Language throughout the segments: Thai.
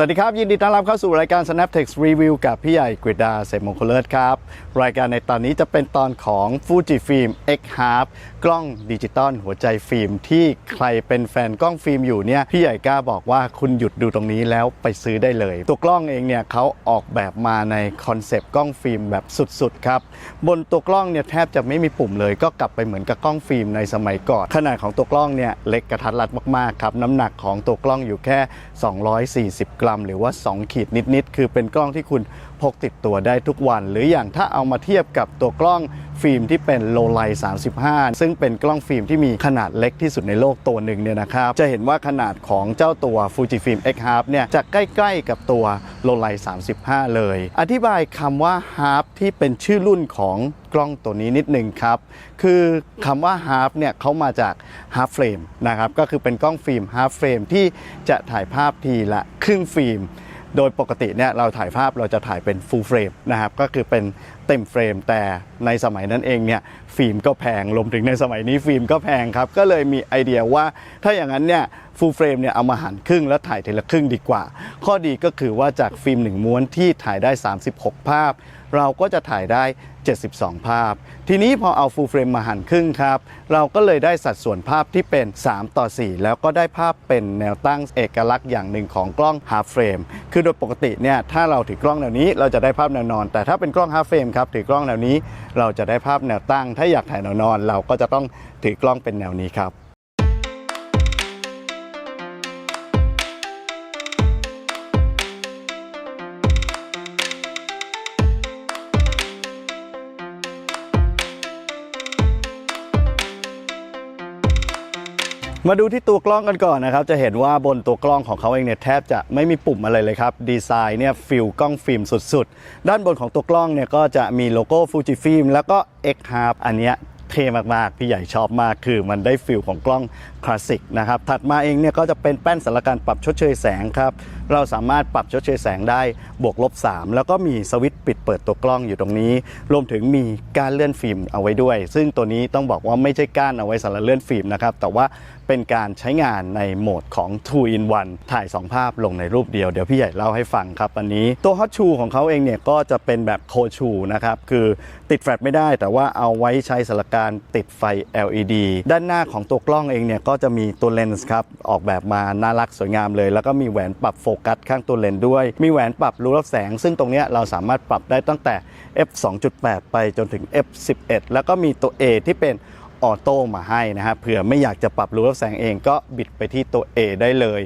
สวัสดีครับ ยินดีต้อนรับเข้าสู่รายการ Snaptex Review กับพี่ใหญ่กฤษดาเสมมงคลเลิศครับ รายการในตอนนี้จะเป็นตอนของ Fujifilm X Half กล้องดิจิตอลหัวใจฟิล์ม ที่ใครเป็นแฟนกล้องฟิล์มอยู่เนี่ยพี่ใหญ่กล้าบอกว่าคุณหยุดดูตรงนี้แล้วไปซื้อได้เลย ตัวกล้องเองเนี่ยเขาออกแบบมาในคอนเซปต์กล้องฟิล์มแบบสุดๆครับบนตัวกล้องเนี่ยแทบจะไม่มีปุ่มเลย ก็กลับไปเหมือนกับกล้องฟิล์มในสมัยก่อนขนาดของตัวกล้องเนี่ยเล็กกระทัดรัดมากๆครับน้ำหนักของตัวกล้องอยู่แค่ 240 กรัมหรือว่า 2 ขีดนิด ๆ คือเป็นกล้องที่คุณ พกติดตัวได้ทุกวัน หรืออย่างถ้าเอามาเทียบกับตัวกล้องฟิล์มที่เป็นโลไล35 ซึ่งเป็นกล้องฟิล์มที่มีขนาดเล็กที่สุดในโลกตัวหนึ่งเนี่ยนะครับจะเห็นว่าขนาดของเจ้าตัว Fujifilm X Half เนี่ยจะใกล้ๆกับตัวโลไล35 เลย อธิบายคำว่า Half ที่เป็นชื่อรุ่นของกล้องตัวนี้นิดนึงครับ คือคำว่า Half เนี่ยเขามาจาก Half Frame นะครับ ก็คือเป็นกล้องฟิล์ม Half Frame ที่จะถ่ายภาพทีละครึ่งฟิล์ม โดยปกติเนี่ยเราถ่ายภาพเราจะถ่ายเป็น full frame นะครับ ก็คือเป็นเต็มเฟรม แต่ในสมัยนั้นเองเนี่ยฟิล์มก็แพงรวมถึงในสมัยนี้ฟิล์มก็แพงครับ ก็เลยมีไอเดียว่าถ้าอย่างนั้นเนี่ยฟูลเฟรมเนี่ยเอามาหันครึ่งแล้วถ่ายทีละครึ่งดีกว่า ข้อดีก็คือว่าจากฟิล์มหนึ่งม้วนที่ถ่ายได้ 36 ภาพ เราก็จะถ่ายได้ 72 ภาพ ทีนี้พอเอา full frame มาหั่นครึ่งครับ เราก็เลยได้สัดส่วนภาพที่เป็น 3 ต่อ 4 แล้วก็ได้ภาพเป็นแนวตั้งเอกลักษณ์อย่างหนึ่งของกล้อง half frame คือโดยปกติเนี่ยถ้าเราถือกล้องแนวนี้เราจะได้ภาพแนวนอน แต่ถ้าเป็นกล้อง half frame ครับถือกล้องแนวนี้ เราจะได้ภาพแนวตั้ง ถ้าอยากถ่ายแนวนอน เราก็จะต้องถือกล้องเป็นแนวนี้ครับ มาดูที่ตัวกล้องกันก่อนนะครับ จะเห็นว่าบนตัวกล้องของเขาเองเนี่ยแทบจะไม่มีปุ่มอะไรเลยครับ ดีไซน์เนี่ยฟิลกล้องฟิล์มสุดๆ ด้านบนของตัวกล้องเนี่ยก็จะมีโลโก้ฟูจิฟิล์มแล้วก็ X Half อันเนี้ยเท่มากๆ พี่ใหญ่ชอบมากคือมันได้ฟิลของกล้องคลาสสิกนะครับ ถัดมาเองเนี่ยก็จะเป็นแป้นสารการปรับชดเชยแสงครับ เราสามารถปรับชดเชยแสงได้บวกลบ 3 แล้วก็มีสวิตช์ปิดเปิดตัวกล้องอยู่ตรงนี้ รวมถึงมีการเลื่อนฟิล์มเอาไว้ด้วย ซึ่งตัวนี้ต้องบอกว่าไม่ใช่ก้านเอาไว้สำหรับเลื่อนฟิล์มนะครับ แต่ว่าเป็นการใช้งานในโหมดของ 2 in 1 ถ่าย 2 ภาพลงในรูปเดียว เดี๋ยวพี่ใหญ่เล่าให้ฟังครับอันนี้ ตัวฮอตชูของเขาเองเนี่ยก็จะเป็นแบบโคชูนะครับ คือติดแฟลชไม่ได้ แต่ว่าเอาไว้ใช้สำหรับการติดไฟ LED ด้านหน้าของตัวกล้องเองเนี่ยก็จะมีตัวเลนส์ครับออกแบบมาน่ารักสวยงามเลย แล้วก็มีแหวนปรับโฟกัสข้างตัวเลนส์ด้วย มีแหวนปรับรูรับแสง ซึ่งตรงนี้เราสามารถปรับได้ตั้งแต่ f 2.8 ไปจนถึง f 11แล้วก็มีตัว A ที่เป็นออโต้มาให้นะฮะเผื่อไม่อยากจะปรับรูรับแสงเองก็บิดไปที่ตัว A ได้เลย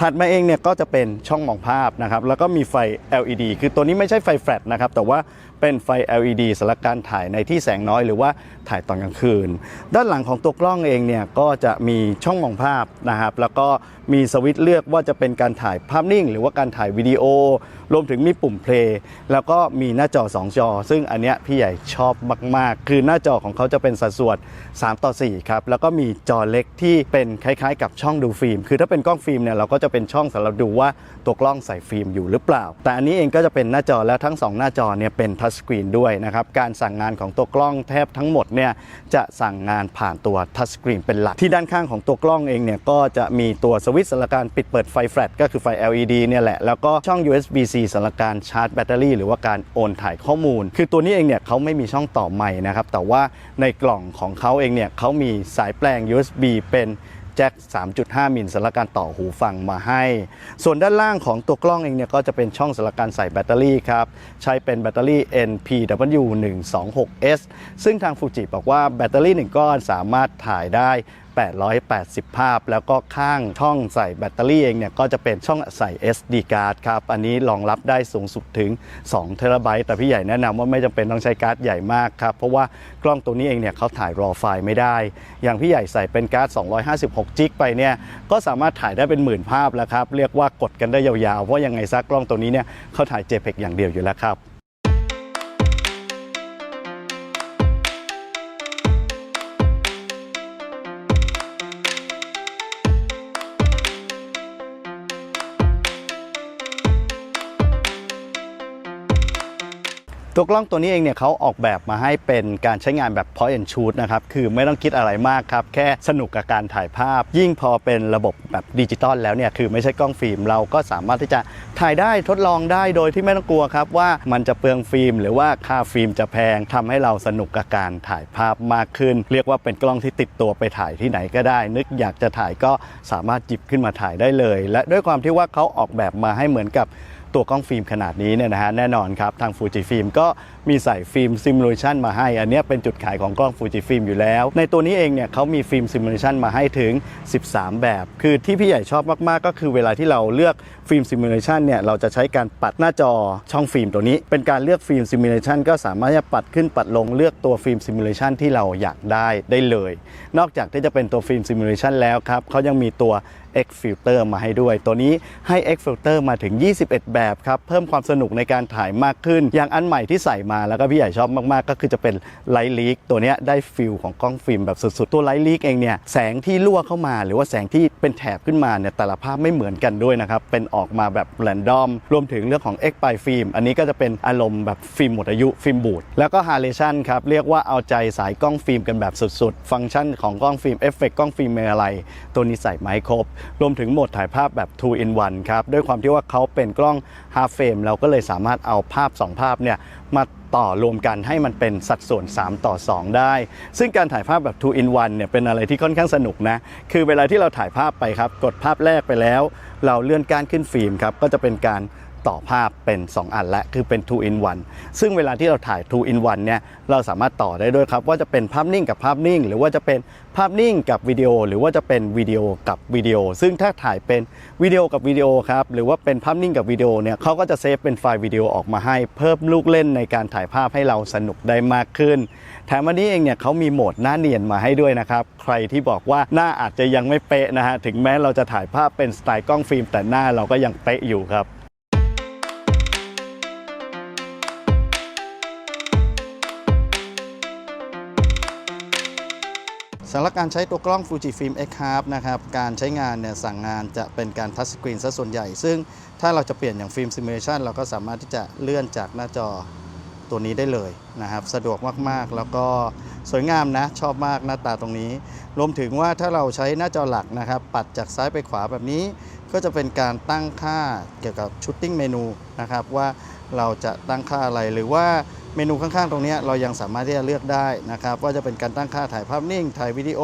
ถัดมาเองเนี่ยก็จะเป็นช่องมองภาพนะครับแล้วก็มีไฟ LED คือตัวนี้ไม่ใช่ไฟแฟลชนะครับแต่ว่า เป็นไฟ LED สำหรับการถ่ายในที่แสงน้อยหรือว่าถ่ายตอนกลางคืน ด้านหลังของตัวกล้องเองเนี่ยก็จะมีช่องมองภาพนะครับ แล้วก็มีสวิตช์เลือกว่าจะเป็นการถ่ายภาพนิ่ง หรือว่าการถ่ายวิดีโอ รวมถึงมีปุ่มเพลย์แล้วก็มีหน้าจอ 2 จอ ซึ่งอันเนี้ยพี่ใหญ่ชอบมาก ๆ คือหน้าจอของเขาจะเป็นสัดส่วน 3 ต่อ 4 ครับ แล้วก็มีจอเล็กที่เป็นคล้าย ๆ กับช่องดูฟิล์ม คือถ้าเป็นกล้องฟิล์มเนี่ยเราก็จะเป็นช่องสำหรับดูว่าตัวกล้องใส่ฟิล์มอยู่หรือเปล่า แต่อันนี้เองก็จะเป็นหน้าจอแล้วทั้ง 2 หน้าจอเนี่ยเป็นทัชสกรีนด้วยนะครับ การสั่งงานของตัวกล้องแทบทั้งหมดเนี่ยจะสั่งงานผ่านตัวทัชสกรีนเป็นหลัก ที่ด้านข้างของตัวกล้องเองเนี่ยก็จะมีตัวสวิตช์สำหรับการปิดเปิดไฟแฟลชก็คือไฟ LED เนี่ยแหละ แล้วก็ช่อง USB-C สำหรับการชาร์จแบตเตอรี่หรือว่าการโอนถ่ายข้อมูล คือตัวนี้เองเนี่ยเขาไม่มีช่องต่อใหม่นะครับแต่ว่าในกล่องของเขาเองเนี่ยเขามีสายแปลง USB เป็น แจ็ค 3.5 มิลสำหรับการต่อหูฟังมาให้ ส่วนด้านล่างของตัวกล้องเองเนี่ยก็จะเป็นช่องสำหรับการใส่แบตเตอรี่ครับ ใช้เป็นแบตเตอรี่ NPW 126S ซึ่งทางฟูจิบอกว่าแบตเตอรี่ 1 ก้อนสามารถถ่ายได้ 880 ภาพ แล้วก็ข้างช่องใส่แบตเตอรี่เองเนี่ยก็จะเป็นช่องใส่ SD card ครับ อันนี้รองรับได้สูงสุดถึง2เทราไบต์แต่พี่ใหญ่แนะนำว่าไม่จำเป็นต้องใช้การ์ดใหญ่มากครับ เพราะว่ากล้องตัวนี้เองเนี่ยเขาถ่ายรอไฟล์ไม่ได้ อย่างพี่ใหญ่ใส่เป็นการ์ด 256 จิกไปเนี่ยก็สามารถถ่ายได้เป็นหมื่นภาพแล้วครับ เรียกว่ากดกันได้ยาวๆ เพราะยังไงซักกล้องตัวนี้เนี่ยเขาถ่าย JPEG อย่างเดียวอยู่แล้วครับ ตัวกล้องตัวนี้เองเนี่ยเขาออกแบบมาให้เป็นการใช้งานแบบ point and shoot นะครับ คือไม่ต้องคิดอะไรมากครับ แค่สนุกกับการถ่ายภาพ ยิ่งพอเป็นระบบแบบดิจิตอลแล้วเนี่ยคือไม่ใช่กล้องฟิล์มเราก็สามารถที่จะถ่ายได้ทดลองได้โดยที่ไม่ต้องกลัวครับว่ามันจะเปลืองฟิล์ม หรือว่าค่าฟิล์มจะแพงทำให้เราสนุกกับการถ่ายภาพมากขึ้น เรียกว่าเป็นกล้องที่ติดตัวไปถ่ายที่ไหนก็ได้ นึกอยากจะถ่ายก็สามารถหยิบขึ้นมาถ่ายได้เลย และด้วยความที่ว่าเขาออกแบบมาให้เหมือนกับ ตัวกล้องฟิล์มขนาดนี้เนี่ยนะฮะแน่นอนครับทางฟูจิฟิล์มก็ มีใส่ฟิล์มซิมูเลชันมาให้ อันนี้เป็นจุดขายของกล้องฟูจิฟิล์มอยู่แล้ว ในตัวนี้เองเนี่ยเขามีฟิล์มซิมูเลชันมาให้ถึง 13 แบบ คือที่พี่ใหญ่ชอบมากๆ ก็คือเวลาที่เราเลือกฟิล์มซิมูเลชันเนี่ยเราจะใช้การปัดหน้าจอช่องฟิล์มตัวนี้ เป็นการเลือกฟิล์มซิมูเลชันก็สามารถจะปัดขึ้นปัดลงเลือกตัวฟิล์มซิมูเลชันที่เราอยากได้ได้เลย นอกจากที่จะเป็นตัวฟิล์มซิมูเลชันแล้วครับเขายังมีตัว X Filter มาให้ด้วย ตัวนี้ให้ X Filter มาถึง 21 แบบครับ เพิ่มความสนุกในการถ่ายมากขึ้น อย่างอันใหม่ที่ใส่มาแล้วก็พี่ใหญ่ชอบมากๆ ก็คือจะเป็น Light Leak ตัวนี้ได้ฟิลของกล้องฟิล์มแบบสุดๆ ตัว Light Leak เองเนี่ยแสงที่รั่วเข้ามา หรือว่าแสงที่เป็นแถบขึ้นมาเนี่ยแต่ละภาพไม่เหมือนกันด้วยนะครับ เป็นออกมาแบบ r รนดอม รวมถึงเรื่องของ X ปลายฟิล์มอันนี้ก็จะเป็นอารมณ์แบบฟิล์มหมดอายุฟิล์มบูดแล้วก็ Halation ครับเรียกว่าเอาใจสายกล้องฟิล์มกันแบบสุดๆ ฟังก์ชันของกล้องฟิล์มเอฟเฟกต์กล้องฟิล์มมีอะไร ตัวนี้ใส่ไม้ครบ รวมถึงโหมดถ่ายภาพแบบ 2 in 1ครับด้วยความที่ว่าเขาเป็นกล้อง half frame เราก็เลยสามารถเอาภาพ 2 ภาพเนี่ยมาต่อรวมกันให้มันเป็นสัดส่วน 3 ต่อ 2 ได้ ซึ่งการถ่ายภาพแบบ 2 in 1เนี่ยเป็นอะไรที่ค่อนข้างสนุกนะ คือเวลาที่เราถ่ายภาพไปครับ กดภาพแรกไปแล้ว เราเลื่อนก้านขึ้นฟิล์มครับ ก็จะเป็นการ ต่อภาพเป็น 2 อันและคือเป็น 2 in 1 ซึ่งเวลาที่เราถ่าย 2 in 1 เนี่ยเราสามารถต่อได้ด้วยครับ ว่าจะเป็นภาพนิ่งกับภาพนิ่ง หรือว่าจะเป็นภาพนิ่งกับวิดีโอ หรือว่าจะเป็นวิดีโอกับวิดีโอ ซึ่งถ้าถ่ายเป็นวิดีโอกับวิดีโอครับหรือว่าเป็นภาพนิ่งกับวิดีโอเนี่ยเขาก็จะเซฟเป็นไฟล์วิดีโอออกมาให้เพิ่มลูกเล่นในการถ่ายภาพให้เราสนุกได้มากขึ้นแถมวันนี้เองเนี่ยเขามีโหมดหน้าเนียนมาให้ด้วยนะครับใครที่บอกว่าหน้าอาจจะยังไม่เป๊ะนะฮะถึงแม้เราจะถ่ายภาพเป็นสไตล์กล้องฟิล์มแต่หน้าเราก็ยังเป๊ะอยู่ครับ สำหรับการใช้ตัวกล้อง Fujifilm X Half นะครับ การใช้งานเนี่ยสั่งงานจะเป็นการทัชสกรีนซะส่วนใหญ่ ซึ่งถ้าเราจะเปลี่ยนอย่างฟิล์มซิมูเลชันเราก็สามารถที่จะเลื่อนจากหน้าจอตัวนี้ได้เลยนะครับ สะดวกมากๆ แล้วก็สวยงามนะ ชอบมากหน้าตาตรงนี้ รวมถึงว่าถ้าเราใช้หน้าจอหลักนะครับ ปัดจากซ้ายไปขวาแบบนี้ ก็จะเป็นการตั้งค่าเกี่ยวกับชุดติ้งเมนูนะครับว่าเราจะตั้งค่าอะไรหรือว่า เมนูข้างๆ ตรงนี้เรายังสามารถที่จะเลือกได้นะครับ ว่าจะเป็นการตั้งค่าถ่ายภาพนิ่ง ถ่ายวิดีโอ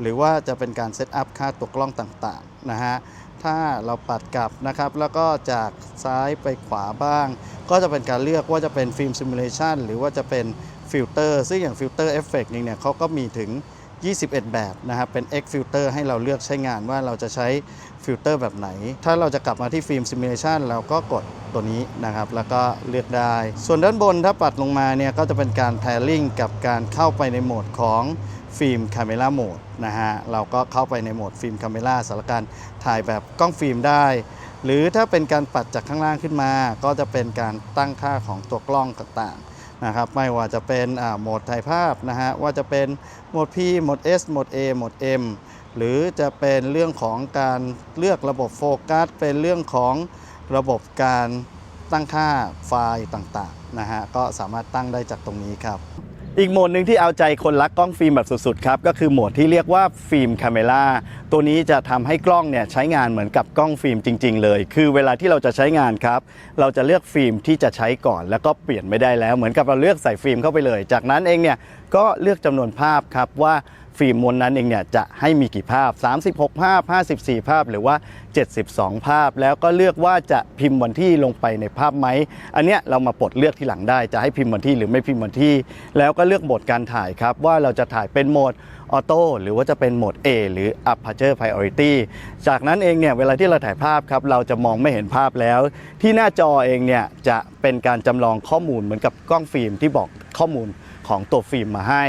หรือว่าจะเป็นการเซตอัพค่าตัวกล้องต่างๆนะฮะถ้าเราปัดกลับนะครับ แล้วก็จากซ้ายไปขวาบ้าง ก็จะเป็นการเลือกว่าจะเป็นฟิล์มซิมูเลชันหรือว่าจะเป็นฟิลเตอร์ซึ่งอย่างฟิลเตอร์เอฟเฟกต์เนี่ยเขาก็มีถึง 21 แบบนะครับเป็น X filter ให้เราเลือกใช้งานว่าเราจะใช้ฟิลเตอร์แบบไหน ถ้าเราจะกลับมาที่ฟิล์มซิมูเลชันเราก็กดตัวนี้นะครับ แล้วก็เลือกได้ ส่วนด้านบนถ้าปัดลงมาเนี่ยก็จะเป็นการ pairing กับการเข้าไปในโหมดของฟิล์ม Camera Mode นะฮะ เราก็เข้าไปในโหมดฟิล์ม Camera สำหรับการถ่ายแบบกล้องฟิล์มได้ หรือถ้าเป็นการปัดจากข้างล่างขึ้นมา ก็จะเป็นการตั้งค่าของตัวกล้องต่าง นะครับไม่ว่าจะเป็นโหมดถ่ายภาพนะฮะว่าจะเป็นโหมด P โหมด S โหมด A โหมด M หรือจะเป็นเรื่องของการเลือกระบบโฟกัสเป็นเรื่องของระบบการตั้งค่าไฟล์ต่างๆนะฮะก็สามารถตั้งได้จากตรงนี้ครับ อีกโหมดหนึ่งที่เอาใจคนรักกล้องฟิล์มแบบสุดๆครับก็คือโหมดที่เรียกว่าฟิล์มคาเมล่าตัวนี้จะทำให้กล้องเนี่ยใช้งานเหมือนกับกล้องฟิล์มจริง ๆ เลย คือเวลาที่เราจะใช้งานครับเราจะเลือกฟิล์มที่จะใช้ก่อน แล้วก็เปลี่ยนไม่ได้แล้ว เหมือนกับเราเลือกใส่ฟิล์มเข้าไปเลย จากนั้นเองเนี่ยก็เลือกจำนวนภาพครับว่า ฟิล์มมวลนั้นเองเนี่ยจะให้มีกี่ภาพ 36 ภาพ 54 ภาพหรือว่า 72 ภาพ แล้วก็เลือกว่าจะพิมพ์วันที่ลงไปในภาพไหม อันเนี้ยเรามาปลดเลือกที่หลังได้ จะให้พิมพ์วันที่หรือไม่พิมพ์วันที่ แล้วก็เลือกโหมดการถ่ายครับ ว่าเราจะถ่ายเป็นโหมดออโต้หรือว่าจะเป็นโหมด A หรือ Aperture Priority จากนั้นเองเนี่ยเวลาที่เราถ่ายภาพครับเราจะมองไม่เห็นภาพแล้ว ที่หน้าจอเองเนี่ยจะเป็นการจำลองข้อมูลเหมือนกับกล้องฟิล์มที่บอกข้อมูล ของตัวฟิล์มมาให้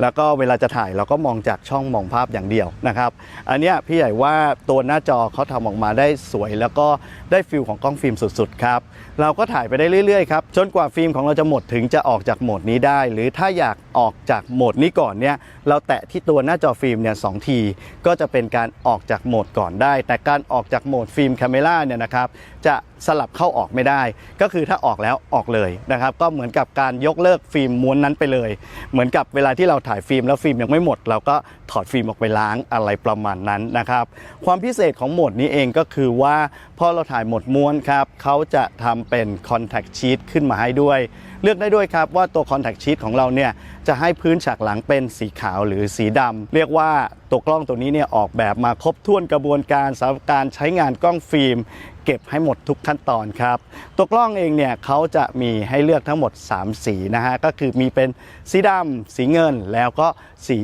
แล้วก็เวลาจะถ่ายเราก็มองจากช่องมองภาพอย่างเดียวนะครับ อันนี้พี่ใหญ่ว่าตัวหน้าจอเขาทำออกมาได้สวย แล้วก็ได้ฟิลของกล้องฟิล์มสุดๆครับเราก็ถ่ายไปได้เรื่อยๆครับจนกว่าฟิล์มของเราจะหมดถึงจะออกจากโหมดนี้ได้ หรือถ้าอยากออกจากโหมดนี้ก่อนเนี่ยเราแตะที่ตัวหน้าจอฟิล์มเนี่ยสองที ก็จะเป็นการออกจากโหมดก่อนได้ แต่การออกจากโหมดฟิล์มแคาเมล่าเนี่ยนะครับจะ สลับเข้าออกไม่ได้ ก็คือถ้าออกแล้วออกเลยนะครับก็เหมือนกับการยกเลิกฟิล์มม้วนนั้นไปเลย เหมือนกับเวลาที่เราถ่ายฟิล์มแล้วฟิล์มยังไม่หมด เราก็ถอดฟิล์มออกไปล้างอะไรประมาณนั้นนะครับความพิเศษของโหมดนี้เองก็คือว่าพอเราถ่ายหมดม้วนครับเขาจะทำเป็น contact sheet ขึ้นมาให้ด้วย เลือกได้ด้วยครับว่าตัว contact sheet ของเราเนี่ยจะให้พื้นฉากหลังเป็นสีขาวหรือสีดำเรียกว่าตัวกล้องตัวนี้เนี่ยออกแบบมาครบถ้วนกระบวนการสำหรับการใช้งานกล้องฟิล์มเก็บให้หมดทุกขั้นตอนครับ ตัวกล้องเองเนี่ยเขาจะมีให้เลือกทั้งหมด 3 สีนะฮะ ก็คือมีเป็นสีดำสีเงินแล้วก็สี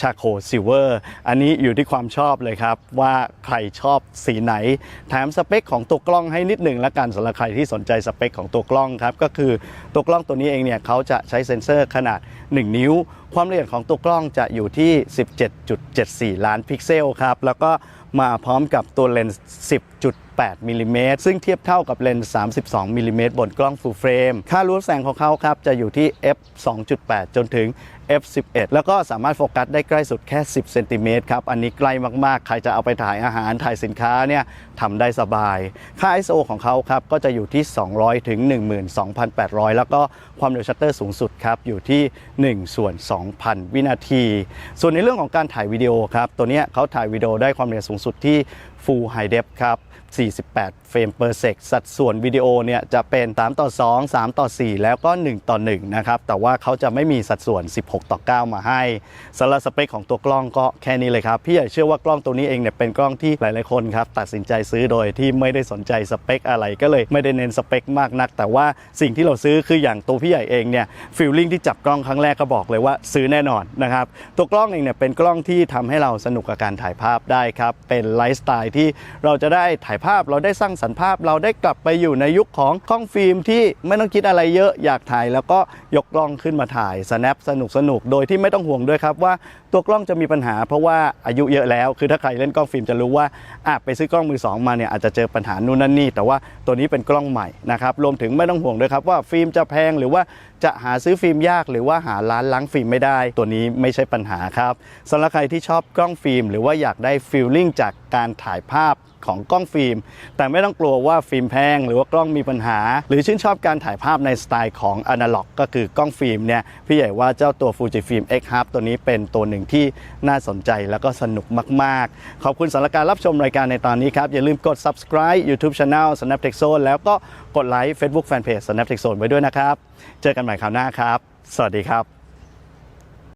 ชาโคซิลเวอร์ อันนี้อยู่ที่ความชอบเลยครับ ว่าใครชอบสีไหน แถมสเปคของตัวกล้องให้นิดหนึ่งละกันสำหรับใครที่สนใจสเปคของตัวกล้องครับ ก็คือตัวกล้องตัวนี้เองเนี่ยเขาจะใช้เซ็นเซอร์ขนาด1นิ้ว ความละเอียดของตัวกล้องจะอยู่ที่ 17.74 ล้านพิกเซลครับ แล้วก็มาพร้อมกับตัวเลนส์ 10.8 มิลลิเมตร ซึ่งเทียบเท่ากับเลนส์ 32 มิลลิเมตรบนกล้องฟูลเฟรม ค่ารูปแสงของเขาครับ จะอยู่ที่ f 2.8 จนถึง f 11 แล้วก็สามารถโฟกัสได้ใกล้สุดแค่ 10เซนติเมตรครับ อันนี้ใกล้มากๆ ใครจะเอาไปถ่ายอาหาร ถ่ายสินค้าเนี่ยทำได้สบาย ค่า ISO ของเขาครับ ก็จะอยู่ที่ 200 ถึง 12,800 แล้วก็ความเร็วชัตเตอร์สูงสุดครับ อยู่ที่ 1 ส่วน 2,000 วินาที ส่วนในเรื่องของการถ่ายวิดีโอครับ ตัวเนี้ยเขาถ่ายวิดีโอได้ความเร็วสูงสุดที่ Full High Def ครับ 48 เฟรม per sec สัดส่วนวิดีโอเนี่ยจะเป็น 3 ต่อ 2 3 ต่อ 4 แล้วก็ 1 ต่อ 1 นะครับ แต่ว่าเขาจะไม่มีสัดส่วน 16 ต่อ 9 มาให้สำหรับสเปคของตัวกล้องก็แค่นี้เลยครับ พี่ใหญ่เชื่อว่ากล้องตัวนี้เองเนี่ยเป็นกล้องที่หลายๆคนครับตัดสินใจซื้อโดยที่ไม่ได้สนใจสเปคอะไรก็เลยไม่ได้เน้นสเปคมากนัก แต่ว่าสิ่งที่เราซื้อคืออย่างตัวพี่ใหญ่เองเนี่ยฟีลลิ่งที่จับกล้องครั้งแรกก็บอกเลยว่าซื้อแน่นอนนะครับตัวกล้องเองเนี่ยเป็นกล้องที่ทำให้เราสนุกกับการถ่ายภาพได้ครับเป็นไลฟ์สไตล์ที่เราจะได้ถ่ายภาพเราได้สร้างสรรค์ภาพเราได้กลับไปอยู่ในยุคของกล้องฟิล์มที่ไม่ต้องคิดอะไรเยอะอยากถ่ายแล้วก็ยกกล้องขึ้นมาถ่าย snap สนุกสนุกโดยที่ไม่ต้องห่วงด้วยครับว่าตัวกล้องจะมีปัญหา เพราะว่าอายุเยอะแล้ว คือถ้าใครเล่นกล้องฟิล์มจะรู้ว่าอะไปซื้อกล้องมือสองมาเนี่ยอาจจะเจอปัญหานู่นนั่นนี่ แต่ว่าตัวนี้เป็นกล้องใหม่นะครับรวมถึงไม่ต้องห่วงด้วยครับว่าฟิล์มจะแพงหรือว่าจะหาซื้อฟิล์มยากหรือว่าหาร้านล้างฟิล์มไม่ได้ ตัวนี้ไม่ใช่ปัญหาครับสำหรับใครที่ชอบกล้องฟิล์ม หรือว่าอยากได้ฟีลลิ่งจากการถ่ายภาพ ของกล้องฟิล์ม แต่ไม่ต้องกลัวว่าฟิล์มแพง หรือว่ากล้องมีปัญหา หรือชื่นชอบการถ่ายภาพในสไตล์ของอนาล็อกก็คือกล้องฟิล์มเนี่ยพี่ใหญ่ว่าเจ้าตัว Fujifilm X Hub ตัวนี้เป็นตัวหนึ่งที่น่าสนใจแล้วก็สนุกมาก ๆ ขอบคุณสำหรับการรับชมรายการในตอนนี้ครับ อย่าลืมกด subscribe YouTube Channel Snaptech Zone แล้วก็กดไลค์ Facebook Fanpage Snaptech Zone ไว้ด้วยนะครับ เจอกันใหม่คราวหน้าครับ สวัสดีครับ